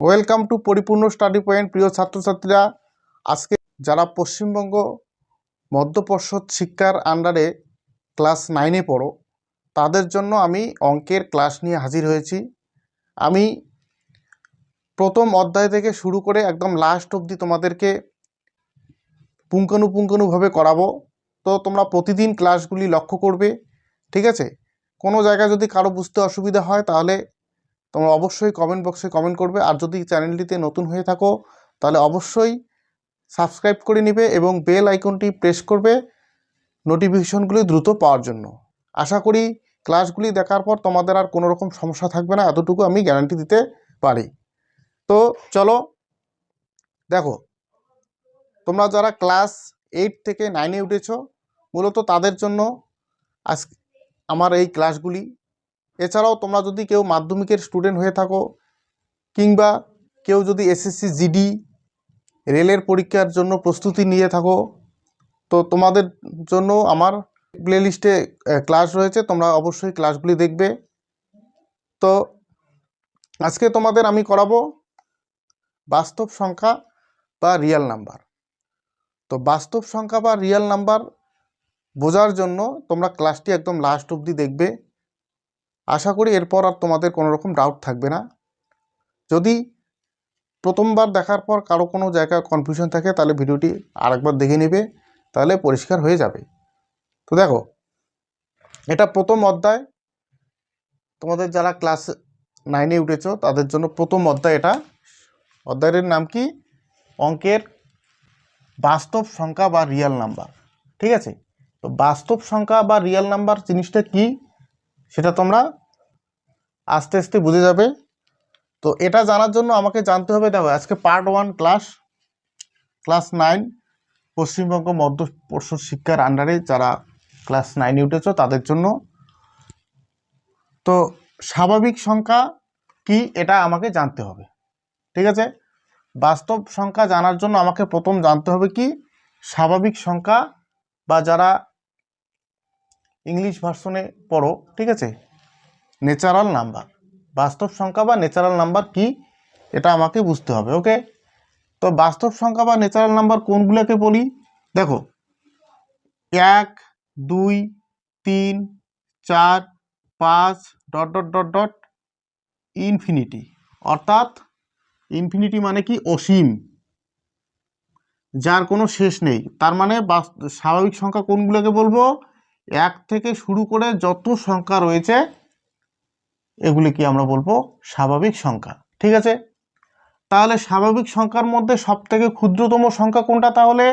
Welcome to Paripurna study point, প্রিয় ছাত্রছাত্রীরা। আজকে যারা পশ্চিমবঙ্গ মধ্যপর্ষদ শিক্ষার আন্ডারে ক্লাস নাইনে পড়ো, তাদের জন্য আমি অঙ্কের ক্লাস নিয়ে হাজির হয়েছি। আমি প্রথম অধ্যায় থেকে শুরু করে একদম লাস্ট অবধি তোমাদেরকে পুঙ্খানুপুঙ্খানুভাবে করাবো। তো তোমরা প্রতিদিন ক্লাসগুলি লক্ষ্য করবে, ঠিক আছে? কোনো জায়গায় যদি কারও বুঝতে অসুবিধা হয়, তাহলে তোমরা অবশ্যই কমেন্ট বক্সে কমেন্ট করবে। আর যদি চ্যানেলটিতে নতুন হয়ে থাকো, তাহলে অবশ্যই সাবস্ক্রাইব করে নিবে এবং বেল আইকনটি প্রেস করবে নোটিফিকেশনগুলি দ্রুত পাওয়ার জন্য। আশা করি ক্লাসগুলি দেখার পর তোমাদের আর কোনো রকম সমস্যা থাকবে না, এতটুকু আমি গ্যারান্টি দিতে পারি। তো চলো, দেখো, তোমরা যারা ক্লাস এইট থেকে নাইনে উঠেছ, মূলত তাদের জন্য আজ আমার এই ক্লাসগুলি এছাড়াও তোমরা যদি কেউ মাধ্যমিকের স্টুডেন্ট হয়ে থাকো, কিংবা কেউ যদি এসএসসি জিডি রেলের পরীক্ষার জন্য প্রস্তুতি নিয়ে থাকো, তো তোমাদের জন্য আমার প্লেলিস্টে ক্লাস রয়েছে, তোমরা অবশ্যই ক্লাসগুলি দেখবে। তো আজকে তোমাদের আমি করাবো বাস্তব সংখ্যা বা রিয়েল নাম্বার তো বাস্তব সংখ্যা বা রিয়েল নাম্বার বোঝার জন্য তোমরা ক্লাসটি একদম লাস্ট অবধি দেখবে। আশা করি এরপর আর তোমাদের কোনো রকম ডাউট থাকবে না। যদি প্রথমবার দেখার পর কারও কোনো জায়গায় কনফিউশন থাকে, তাহলে ভিডিওটি আরেকবার দেখে নেবে, তাহলে পরিষ্কার হয়ে যাবে। তো দেখো, এটা প্রথম অধ্যায়। তোমাদের যারা ক্লাস নাইনে উঠেছো, তাদের জন্য প্রথম অধ্যায় এটা। অধ্যায়ের নাম কি? অঙ্কের বাস্তব সংখ্যা বা রিয়েল নাম্বার ঠিক আছে? তো বাস্তব সংখ্যা বা রিয়েল নাম্বার জিনিসটা কি? সেটা তোমরা আস্তে আস্তে বুঝে যাবে। তো এটা জানার জন্য আমাকে জানতে হবে, দেখো, আজকে part one class class nine Paschimbanga মধ্য পর্ষদ শিক্ষার আন্ডারে যারা ক্লাস নাইনে উঠেছো, তাদের জন্য। তো স্বাভাবিক সংখ্যা কি এটা আমাকে জানতে হবে, ঠিক আছে? বাস্তব সংখ্যা জানার জন্য আমাকে প্রথম জানতে হবে কি, স্বাভাবিক সংখ্যা বা যারা ইংলিশ ভার্সনে পড়ো, ঠিক আছে? Natural number. বাস্তব সংখ্যা বা ন্যাচারাল নাম্বার কি? এটা আমাকে বুঝতে হবে, ওকে? তো বাস্তব সংখ্যা বা ন্যাচারাল নাম্বার কোনগুলোকে বলি? দেখো, এক, দুই, তিন, চার, পাঁচ, dot dot dot dot, infinity. অর্থাৎ ইনফিনিটি মানে কি? অসীম। যার কোনো শেষ নেই। তার মানে স্বাভাবিক সংখ্যা কোনগুলোকে বলব? এক থেকে শুরু করে যত সংখ্যা রয়েছে এগুলি কি আমরা বলব স্বাভাবিক সংখ্যা। ঠিক আছে? তাহলে স্বাভাবিক সংখ্যার মধ্যে সবথেকে ক্ষুদ্রতম সংখ্যা কোনটা তাহলে?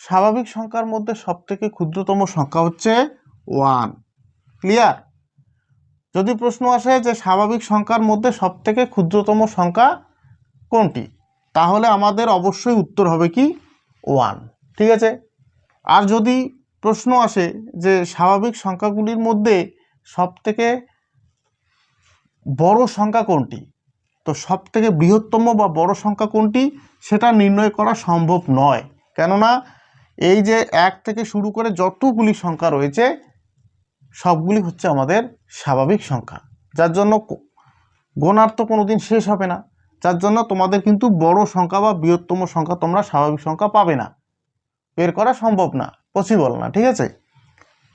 স্বাভাবিক সংখ্যার মধ্যে সবথেকে ক্ষুদ্রতম সংখ্যা হচ্ছে ওয়ান ক্লিয়ার যদি প্রশ্ন আসে যে স্বাভাবিক সংখ্যার মধ্যে সবথেকে ক্ষুদ্রতম সংখ্যা কোনটি, তাহলে আমাদের অবশ্যই উত্তর হবে কি? ওয়ান ঠিক আছে? আর যদি প্রশ্ন আসে যে স্বাভাবিক সংখ্যাগুলির মধ্যে সবথেকে বড় সংখ্যা কোনটি? তো সবথেকে বৃহত্তম বা বড় সংখ্যা কোনটি? সেটা নির্ণয় করা সম্ভব নয়। কেননা এই যে এক থেকে শুরু করে যতগুলি সংখ্যা রয়েছে, সবগুলি হচ্ছে আমাদের স্বাভাবিক সংখ্যা। যার জন্য গোনার তো কোনো দিন শেষ হবে না। যার জন্য তোমাদের কিন্তু বড় সংখ্যা বা বৃহত্তম সংখ্যা তোমরা স্বাভাবিক সংখ্যা পাবে না। বের করা সম্ভব না। পসিবল না, ঠিক আছে?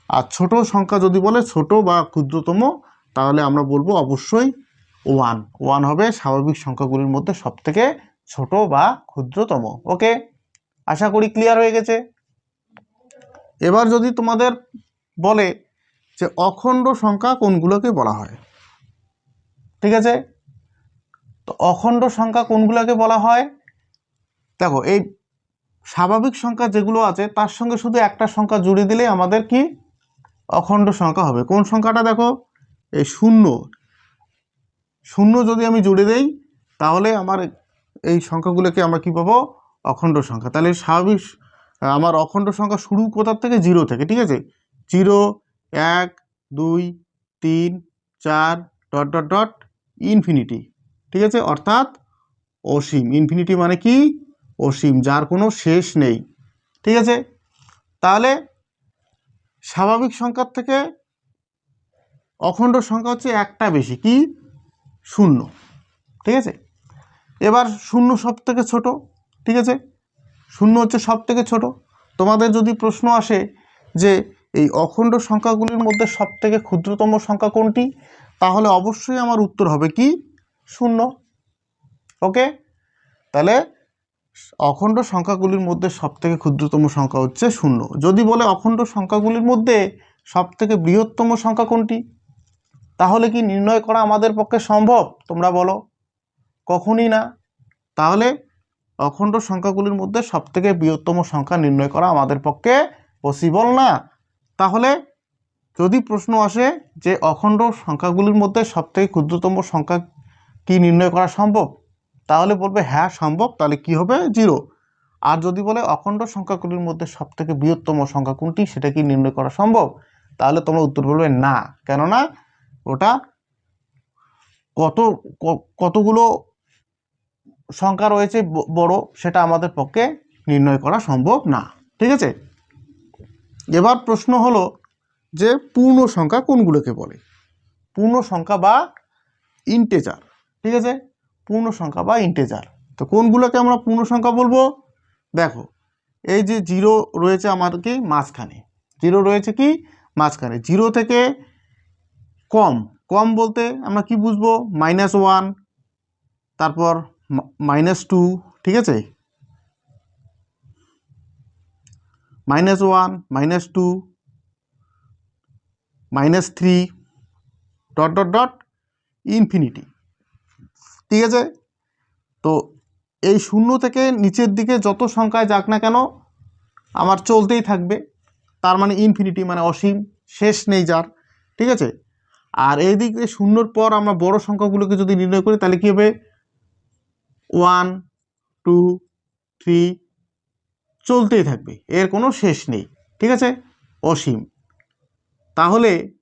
আর ছোট সংখ্যা যদি বলে ছোট বা ক্ষুদ্রতম তাহলে আমরা বলব অবশ্যই ওয়ান ওয়ান হবে স্বাভাবিক সংখ্যাগুলির মধ্যে সবথেকে ছোট বা ক্ষুদ্রতম। ওকে আশা করি ক্লিয়ার হয়ে গেছে? এবার যদি তোমাদের বলে যে অখণ্ড সংখ্যা কোনগুলোকে বলা হয়? ঠিক আছে? তো অখণ্ড সংখ্যা কোনগুলোকে বলা হয়? দেখো, এই স্বাভাবিক সংখ্যা যেগুলো আছে, তার সঙ্গে শুধু একটা সংখ্যা জুড়ে দিলে আমাদের কি? অখণ্ড সংখ্যা হবে। কোন সংখ্যাটা দেখো? এই শূন্য। শূন্য যদি আমি জুড়ে দেই, তাহলে আমার এই সংখ্যাগুলোকে আমরা কি পাবো? অখণ্ড সংখ্যা। তাহলে স্বাভাবিক, আমার অখণ্ড সংখ্যা শুরু কোথার থেকে? জিরো থেকে, ঠিক আছে? জিরো, এক, দুই, তিন, চার, ডট ডট ডট, ইনফিনিটি। ঠিক আছে? অর্থাৎ অসীম। ইনফিনিটি মানে কি? অসীম, যার কোনো শেষ নেই। ঠিক আছে? তাহলে স্বাভাবিক সংখ্যার থেকে অখণ্ড সংখ্যা হচ্ছে একটা বেশি, কি? শূন্য, ঠিক আছে? এবার শূন্য সব থেকে ছোট, ঠিক আছে? শূন্য হচ্ছে সব থেকে ছোট। তোমাদের যদি প্রশ্ন আসে যে এই অখণ্ড সংখ্যাগুলির মধ্যে সব থেকে ক্ষুদ্রতম সংখ্যা কোনটি, তাহলে অবশ্যই আমার উত্তর হবে কি? শূন্য ওকে তাহলে অখণ্ড সংখ্যাগুলির মধ্যে সব থেকে ক্ষুদ্রতম সংখ্যা হচ্ছে শূন্য। যদি বলে অখণ্ড সংখ্যাগুলির মধ্যে সব থেকে বৃহত্তম সংখ্যা কোনটি? তাহলে কি নির্ণয় করা আমাদের পক্ষে সম্ভব? তোমরা বলো। কখনই না। তাহলে অখণ্ড সংখ্যাগুলির মধ্যে সব থেকে বৃহত্তম সংখ্যা নির্ণয় করা আমাদের পক্ষে পসিবল না। তাহলে যদি প্রশ্ন আসে যে অখণ্ড সংখ্যাগুলির মধ্যে সব থেকে ক্ষুদ্রতম সংখ্যা কি নির্ণয় করা সম্ভব? তাহলে বলবে হ্যাঁ সম্ভব। তাহলে কি হবে? জিরো। আর যদি বলে অখণ্ড সংখ্যাগুলির মধ্যে সব থেকে বৃহত্তম সংখ্যা কোনটি? সেটা কি নির্ণয় করা সম্ভব? তাহলে তোমরা উত্তর বলবে, না। কেননা ওটা কত কতগুলো সংখ্যা রয়েছে বড় সেটা আমাদের পক্ষে নির্ণয় করা সম্ভব না। ঠিক আছে? এবার প্রশ্ন হলো যে পূর্ণ সংখ্যা কোনগুলোকে বলে? পূর্ণ সংখ্যা বা ইন্টেজার ঠিক আছে? পূর্ণ সংখ্যা বা ইন্টেজার তো কোনগুলোকে আমরা পূর্ণ সংখ্যা বলব? দেখো, এই যে জিরো রয়েছে আমার কি? মাঝখানে। জিরো রয়েছে কি? মাঝখানে। জিরো থেকে কম। কম বলতে আমরা কি বুঝব? মাইনাস ওয়ান তারপর মাইনাস টু ঠিক আছে? Minus one minus two minus three dot dot dot infinity ঠিক আছে? তো এই শূন্য থেকে নিচের দিকে যত সংখ্যায় যাক না কেন, আমার চলতেই থাকবে। তার মানে ইনফিনিটি মানে অসীম, শেষ নেই যার, ঠিক আছে? আর এই দিক দিয়ে শূন্যর পর আমরা বড় সংখ্যাগুলোকে যদি নির্ণয় করি, তাহলে কী হবে? ওয়ান টু থ্রি চলতেই থাকবে। এর কোনো শেষ নেই। ঠিক আছে? অসীম। তাহলে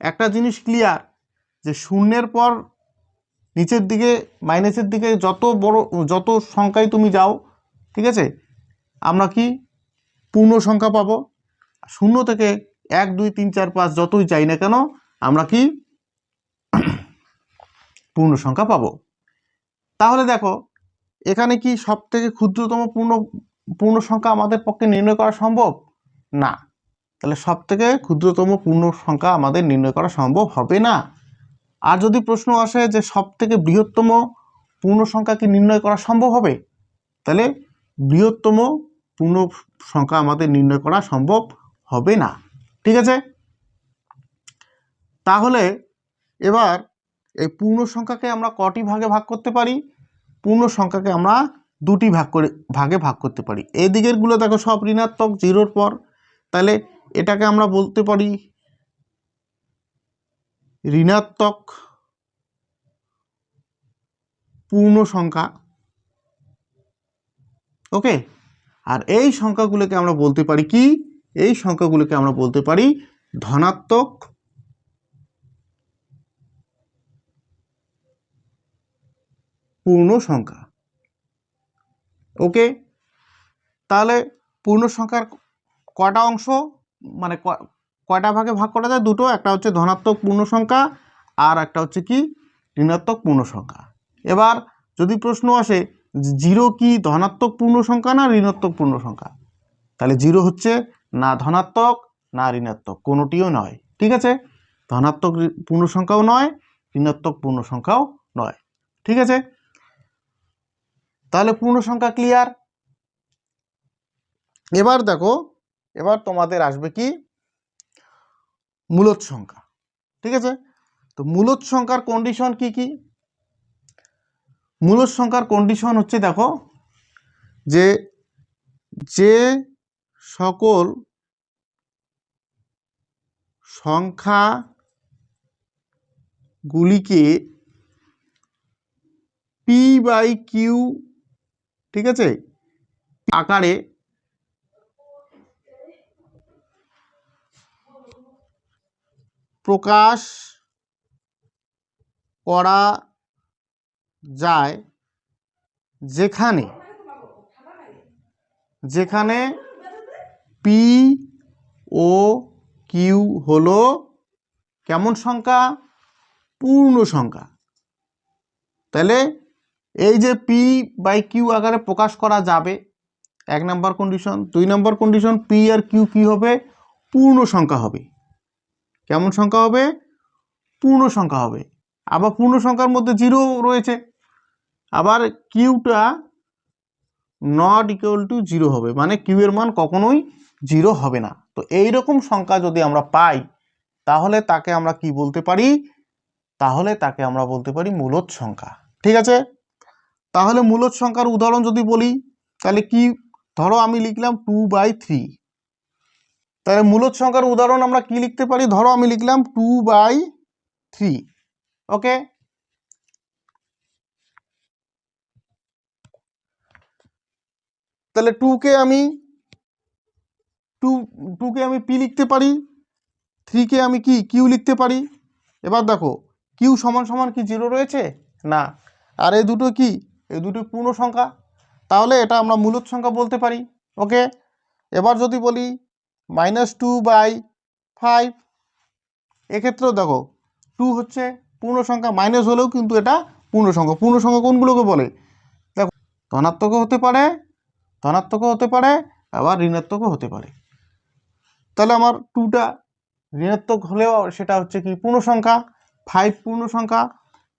একটা জিনিস ক্লিয়ার যে শূন্যের পর নিচের দিকে মাইনাসের দিকে যত বড়, যত সংখ্যায় তুমি যাও, ঠিক আছে? আমরা কি? পূর্ণ সংখ্যা পাবো। শূন্য থেকে এক, দুই, তিন, চার, পাঁচ, যতই চাই না কেন, আমরা কি পূর্ণ সংখ্যা পাবো। তাহলে দেখো, এখানে কি সব থেকে ক্ষুদ্রতম পূর্ণ পূর্ণ সংখ্যা আমাদের পক্ষে নির্ণয় করা সম্ভব? না। তাহলে সব থেকে ক্ষুদ্রতম পূর্ণ সংখ্যা আমাদের নির্ণয় করা সম্ভব হবে না। আর যদি প্রশ্ন আসে যে সব থেকে বৃহত্তম পূর্ণ সংখ্যা কি নির্ণয় করা সম্ভব হবে? তাহলে বৃহত্তম পূর্ণ সংখ্যা আমাদের নির্ণয় করা সম্ভব হবে না। ঠিক আছে? তাহলে এবার এই পূর্ণ সংখ্যাকে আমরা কটি ভাগে ভাগ করতে পারি? পূর্ণ সংখ্যাকে আমরা দুটি ভাগ করে, ভাগে ভাগ করতে পারি। এই দিকেরগুলো দেখো সব ঋণাত্মক, জিরোর পর। তাহলে এটাকে আমরা বলতে পারি ঋণাত্মক পূর্ণ সংখ্যা। ওকে? আর এই সংখ্যাগুলোকে আমরা বলতে পারি কি? এই সংখ্যাগুলোকে আমরা বলতে পারি ধনাত্মক পূর্ণ সংখ্যা। ওকে? তাহলে পূর্ণ সংখ্যার কটা অংশ? মানে কয়টা ভাগে ভাগ করা যায়? দুটো, একটা হচ্ছে ধনাত্মক পূর্ণ সংখ্যা আর একটা হচ্ছে কি? ঋণাত্মক পূর্ণ সংখ্যা। এবার যদি প্রশ্ন আসে জিরো কি ধনাত্মক পূর্ণ সংখ্যা না ঋণাত্মক পূর্ণ সংখ্যা? তাহলে জিরো হচ্ছে না ধনাত্মক, না ঋণাত্মক, কোনোটিও নয়। ঠিক আছে? ধনাত্মক ঋ- পূর্ণ সংখ্যাও নয়, ঋণাত্মক পূর্ণ সংখ্যাও নয়। ঠিক আছে? তাহলে পূর্ণ সংখ্যা ক্লিয়ার এবার দেখো, এবার তোমাদের আসবে কি? মূলত সংখ্যা। ঠিক আছে? তো মূলত সংখ্যার কন্ডিশন কি কি? মূলত সংখ্যার কন্ডিশন হচ্ছে দেখো, যে যে সকল সংখ্যাগুলিকে পি বাই কিউ ঠিক আছে? আকারে প্রকাশ করা যায় যেখানে যেখানে পি ও কিউ হলো কেমন সংখ্যা? পূর্ণ সংখ্যা। তাহলে এই যে পি বাই কিউ আকারে প্রকাশ করা যাবে, এক নম্বর কন্ডিশন দুই নম্বর কন্ডিশন পি আর কিউ কি হবে? পূর্ণ সংখ্যা হবে। কেমন সংখ্যা হবে? পূর্ণ সংখ্যা হবে। আবার পূর্ণ সংখ্যার মধ্যে জিরো রয়েছে। আবার কিউটা নট ইকুয়াল টু জিরো হবে। মানে কিউ এর মান কখনোই জিরো হবে না। তো এই রকম সংখ্যা যদি আমরা পাই, তাহলে তাকে আমরা কি বলতে পারি? তাহলে তাকে আমরা বলতে পারি মূলদ সংখ্যা। ঠিক আছে? তাহলে মূলদ সংখ্যার উদাহরণ যদি বলি, তাহলে কি, ধরো আমি লিখলাম টু বাই থ্রি তাহলে মূলদ সংখ্যার উদাহরণ আমরা কি লিখতে পারি? ধরো আমি লিখলাম টু বাই থ্রি ওকে তাহলে টুকে আমি টু টুকে আমি পি লিখতে পারি থ্রিকে আমি কি কিউ লিখতে পারি। এবার দেখো কিউ সমান সমান কি জিরো রয়েছে? না। আর এই দুটো কি? এই দুটো পূর্ণ সংখ্যা। তাহলে এটা আমরা মূলত সংখ্যা বলতে পারি। ওকে এবার যদি বলি মাইনাস টু বাই ফাইভ এক্ষেত্রেও দেখো টু হচ্ছে পূর্ণ সংখ্যা মাইনাস হলেও কিন্তু এটা পূর্ণ সংখ্যা। পূর্ণ সংখ্যা কোনগুলোকে বলে? দেখো, ধনাত্মকও হতে পারে, ধনাত্মকও হতে পারে, আবার ঋণাত্মকও হতে পারে। তাহলে আমার টুটা ঋণাত্মক হলেও সেটা হচ্ছে কি পূর্ণ সংখ্যা ফাইভ পূর্ণ সংখ্যা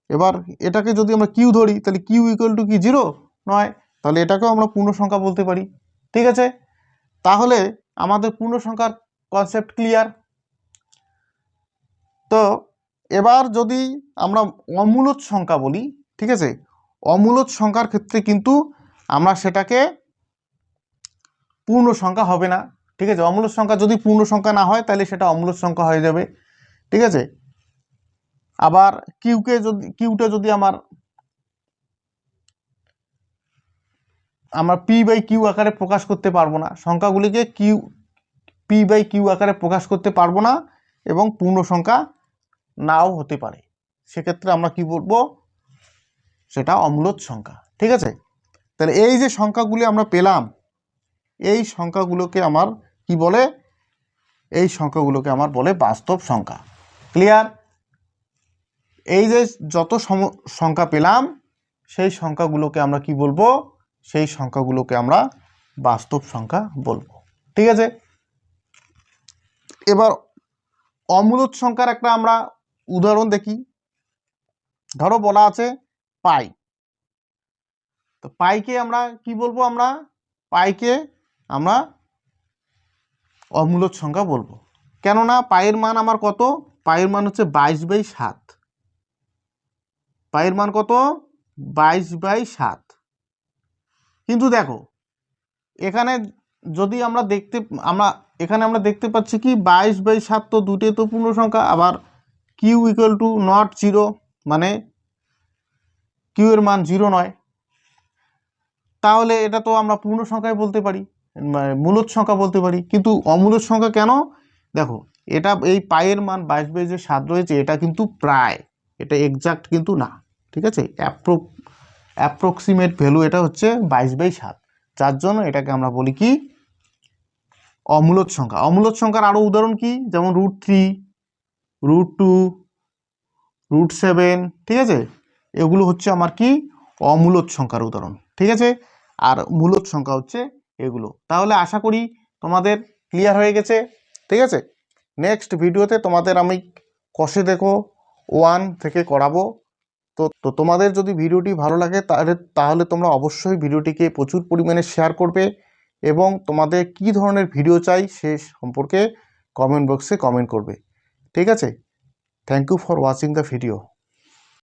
এবার এটাকে যদি আমরা কিউ ধরি, তাহলে কিউ ইকুয়াল টু কি জিরো নয়। তাহলে এটাকেও আমরা পূর্ণ সংখ্যা বলতে পারি। ঠিক আছে? তাহলে আমাদের পূর্ণ সংখ্যার কনসেপ্ট ক্লিয়ার তো এবার যদি আমরা অমূলত সংখ্যা বলি, ঠিক আছে? অমূলত সংখ্যার ক্ষেত্রে কিন্তু আমরা সেটাকে পূর্ণ সংখ্যা হবে না। ঠিক আছে অমূলদ সংখ্যা যদি পূর্ণ সংখ্যা না হয়, তাহলে সেটা অমূলদ সংখ্যা হয়ে যাবে। ঠিক আছে? আবার কিউকে যদি কিউটা যদি আমার, আমরা পি বাই কিউ আকারে প্রকাশ করতে পারব না। সংখ্যাগুলিকে কিউ পি বাই কিউ আকারে প্রকাশ করতে পারব না এবং পূর্ণ সংখ্যা নাও হতে পারে। সেক্ষেত্রে আমরা কি বলব? সেটা অমূলদ সংখ্যা। ঠিক আছে? তাহলে এই যে সংখ্যাগুলি আমরা পেলাম, এই সংখ্যাগুলোকে আমার কি বলে? এই সংখ্যাগুলোকে আমার বলে বাস্তব সংখ্যা। ক্লিয়ার এই যে যত সংখ্যা পেলাম, সেই সংখ্যাগুলোকে আমরা কি বলব? সেই সংখ্যাগুলোকে আমরা বাস্তব সংখ্যা বলব। ঠিক আছে? এবার অমূলত সংখ্যার একটা আমরা উদাহরণ দেখি। ধরো বলা আছে পাই। তো পাইকে আমরা কি বলব আমরা? পাইকে আমরা অমূলদ সংখ্যা বলব। কেননা পায়ের মান আমার কত? পায়ের মান হচ্ছে বাইশ বাই সাত। পায়ের মান কত? বাইশ বাই সাত। কিন্তু দেখো, এখানে যদি আমরা দেখতে, আমরা, এখানে আমরা দেখতে পাচ্ছি কি, বাইশ বাই সাত তো দুটোই তো পূর্ণ সংখ্যা, আবার Q equal to not zero মানে কিউ এর মান জিরো নয়। তাহলে এটা তো আমরা পূর্ণ সংখ্যায় বলতে পারি। মূলত সংখ্যা বলতে পারি। কিন্তু অমূলত সংখ্যা কেন? দেখো, এটা এই পায়ের মান বাইশ বাই যে সাত রয়েছে, এটা কিন্তু প্রায়। এটা এক্সাক্ট কিন্তু না, ঠিক আছে? অ্যাপ্রো অ্যাপ্রক্সিমেট ভ্যালু এটা হচ্ছে বাইশ বাই সাত। যার জন্য এটাকে আমরা বলি কি? অমূলত সংখ্যা। অমূলত সংখ্যার আরও উদাহরণ কি? যেমন root three root two root seven ঠিক আছে? এগুলো হচ্ছে আমার কি? অমূলত সংখ্যার উদাহরণ, ঠিক আছে? আর মূলত সংখ্যা হচ্ছে এগুলো। তাহলে আশা করি তোমাদের ক্লিয়ার হয়ে গেছে, ঠিক আছে? নেক্সট ভিডিওতে তোমাদের আমি কষে দেখো ওয়ান থেকে করাবো। তো তো তোমাদের যদি ভিডিওটি ভালো লাগে, তাহলে তাহলে তোমরা অবশ্যই ভিডিওটিকে প্রচুর পরিমাণে শেয়ার করবে এবং তোমাদের কি ধরনের ভিডিও চাই সে সম্পর্কে কমেন্ট বক্সে কমেন্ট করবে। ঠিক আছে? Thank you for watching the video